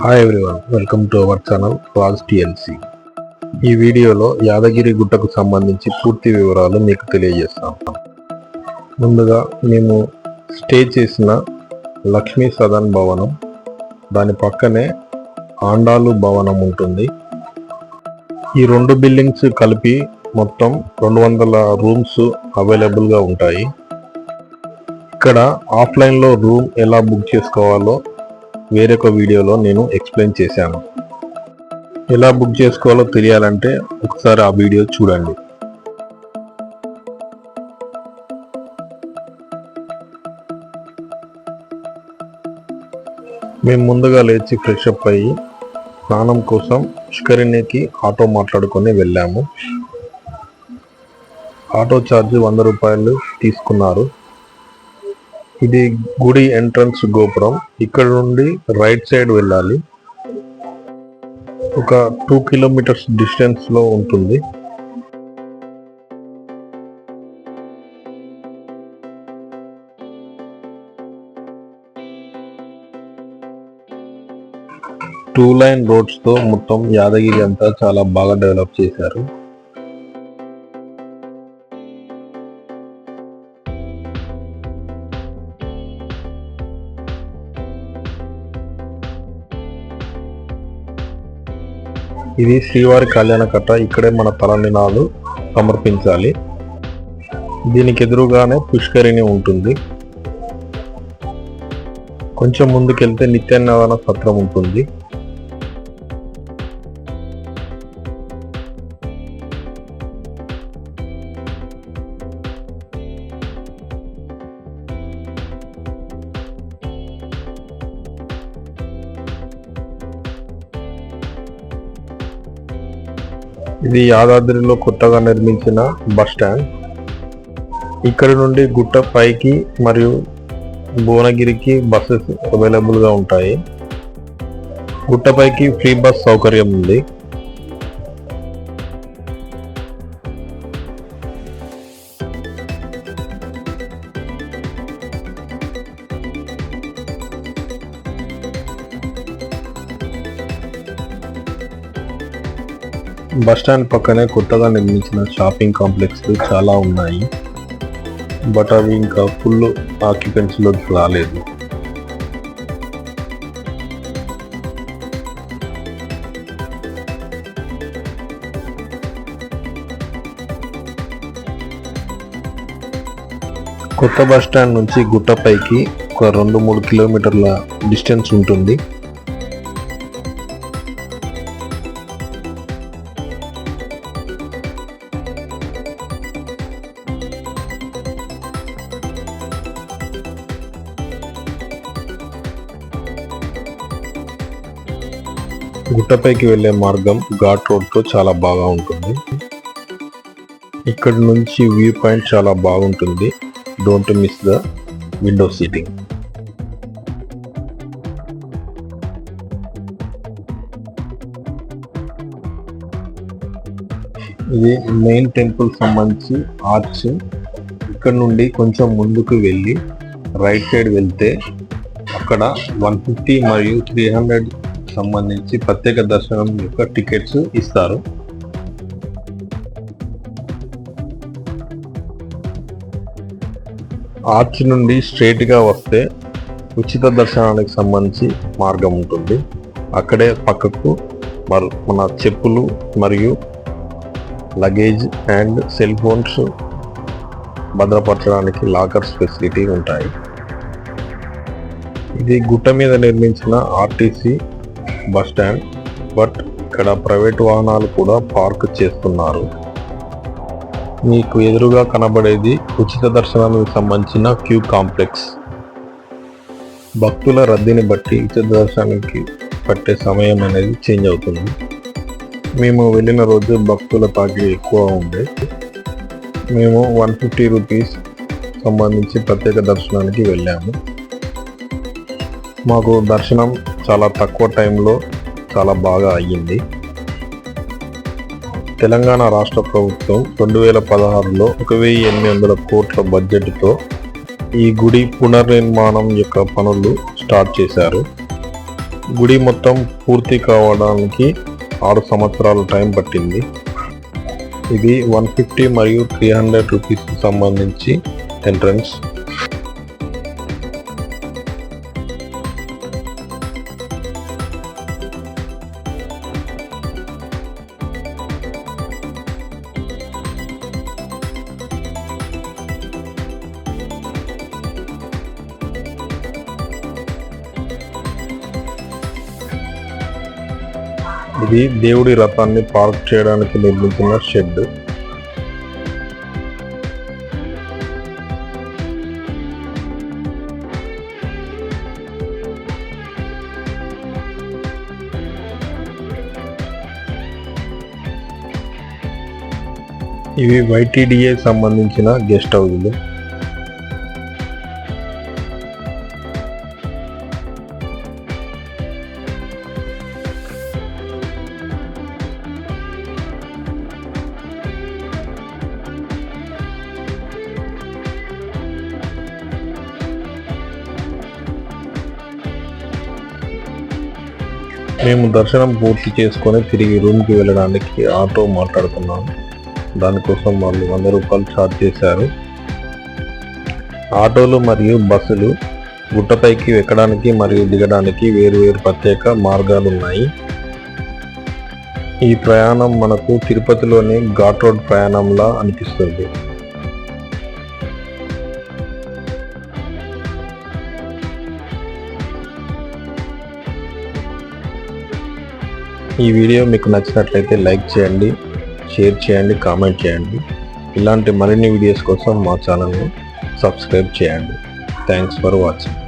Hi everyone welcome to our channel Raj TLC ఈ వీడియోలో యాదగిరి గుట్టకు సంబంధించి పూర్తి వివరాలు మీకు తెలియజేస్తాం. ముందుగా మేము స్టే చేసిన లక్ష్మీ సదన్ భవనం దాని పక్కనే ఆండాలు భవనం ఉంటుంది. ఈ రెండు బిల్డింగ్స్ కలిపి మొత్తం రెండు వందల రూమ్స్ అవైలబుల్గా ఉంటాయి. ఇక్కడ ఆఫ్లైన్లో రూమ్ ఎలా బుక్ చేసుకోవాలో వేరొక వీడియోలో నేను ఎక్స్ప్లెయిన్ చేశాను. ఎలా బుక్ చేసుకోవాలో తెలియాలంటే ఒకసారి ఆ వీడియో చూడండి. మేము ముందుగా లేచి ఫ్రెష్ అప్ అయ్యి స్నానం కోసం పుష్కరిణికి ఆటో మాట్లాడుకొని వెళ్ళాము. ఆటో ఛార్జ్ వంద రూపాయలు తీసుకున్నారు. ఇది గుడి ఎంట్రన్స్ గోపురం. ఇక్కడ నుండి రైట్ సైడ్ వెళ్ళాలి. ఒక టూ కిలోమీటర్స్ డిస్టెన్స్లో ఉంటుంది. టూ లైన్ రోడ్స్తో మొత్తం యాదగిరి అంతా చాలా బాగా డెవలప్ చేశారు. ఇది శ్రీవారి కళ్యాణ కట్ట. ఇక్కడే మన తలనినాలు సమర్పించాలి. దీనికి ఎదురుగానే పుష్కరిణి ఉంటుంది. కొంచెం ముందుకెళ్తే నిత్యాన్నదాన సత్రం ఉంటుంది. ఇది యాదాద్రిలో కొత్తగా నిర్మించిన బస్ స్టాండ్. ఇక్కడ నుండి గుట్ట పైకి మరియు భువనగిరికి బస్సెస్ అవైలబుల్గా ఉంటాయి గుట్టపైకి ఫ్రీ బస్ సౌకర్యం ఉంది. బస్ స్టాండ్ పక్కనే కొత్తగా నిర్మించిన షాపింగ్ కాంప్లెక్స్లు చాలా ఉన్నాయి. బట్ అవి ఇంకా ఫుల్ ఆక్యుపెన్సీలోకి రాలేదు. కొత్త బస్ స్టాండ్ నుంచి గుట్టపైకి ఒక రెండు మూడు కిలోమీటర్ల డిస్టెన్స్ ఉంటుంది. గుట్టపైకి వెళ్ళే మార్గం ఘాట్ రోడ్తో చాలా బాగా ఉంటుంది. ఇక్కడ నుంచి వ్యూ పాయింట్ చాలా బాగుంటుంది. Don't miss the window seating ఇది మెయిన్ టెంపుల్ సంబంధించి ఆర్చ్ ఇక్కడ నుండి కొంచెం ముందుకు వెళ్ళి రైట్ సైడ్ వెళ్తే అక్కడ వన్ ఫిఫ్టీ మరియు త్రీ హండ్రెడ్ సంబంధించి ప్రత్యేక దర్శనం యొక్క టికెట్స్ ఇస్తారు. ఆర్చ్ నుండి స్ట్రైట్గా వస్తే ఉచిత దర్శనానికి సంబంధించి మార్గం ఉంటుంది. అక్కడే పక్కకు మరి మన చెప్పులు మరియు లగేజ్ అండ్ సెల్ ఫోన్స్ భద్రపరచడానికి లాకర్స్ ఫెసిలిటీ ఉంటాయి. ఇది గుట్ట మీద నిర్మించిన ఆర్టీసీ బస్ స్టాండ్ బట్ ఇక్కడ ప్రైవేట్ వాహనాలు కూడా పార్క్ చేస్తున్నారు. మీకు ఎదురుగా కనబడేది ఉచిత దర్శనానికి సంబంధించిన క్యూ కాంప్లెక్స్. భక్తుల రద్దీని బట్టి ఉచిత దర్శనానికి పట్టే సమయం అనేది చేంజ్ అవుతుంది. మేము వెళ్ళిన రోజు భక్తుల తాకి ఎక్కువ ఉండే. మేము వన్ ఫిఫ్టీ రూపీస్ సంబంధించి ప్రత్యేక దర్శనానికి వెళ్ళాము. మాకు దర్శనం చాలా తక్కువ టైంలో చాలా బాగా అయ్యింది. తెలంగాణ రాష్ట్ర ప్రభుత్వం రెండు వేల పదహారులో ఒక వెయ్యి ఎనిమిది వందల కోట్ల బడ్జెట్తో ఈ గుడి పునర్నిర్మాణం యొక్క పనులు స్టార్ట్ చేశారు. గుడి మొత్తం పూర్తి కావడానికి ఆరు సంవత్సరాల టైం పట్టింది. ఇది వన్ ఫిఫ్టీ మరియు త్రీ హండ్రెడ్ రూపీస్కి సంబంధించి ఎంట్రన్స్. ఇది దేవుడి రథాన్ని పార్క్ చేయడానికి నిర్మించిన షెడ్ ఇవి వైటీడీఏ సంబంధించిన గెస్ట్ హౌస్లు మేము దర్శనం పూర్తి చేసుకొని తిరిగి రూమ్కి వెళ్ళడానికి ఆటో మాట్లాడుకున్నాము దానికోసం వాళ్ళు వంద రూపాయలు ఛార్జ్ చేశారు. ఆటోలు మరియు బస్సులు గుట్టపైకి ఎక్కడానికి మరియు దిగడానికి వేరువేరు ప్రత్యేక మార్గాలు ఉన్నాయి ఈ ప్రయాణం మనకు తిరుపతిలోని ఘాట్ రోడ్ ప్రయాణంలా అనిపిస్తుంది. ఈ వీడియో మీకు నచ్చినట్లయితే లైక్ చేయండి షేర్ చేయండి కామెంట్ చేయండి. ఇలాంటి మరిన్ని వీడియోస్ కోసం మా ఛానల్ని సబ్స్క్రైబ్ చేయండి. Thanks for watching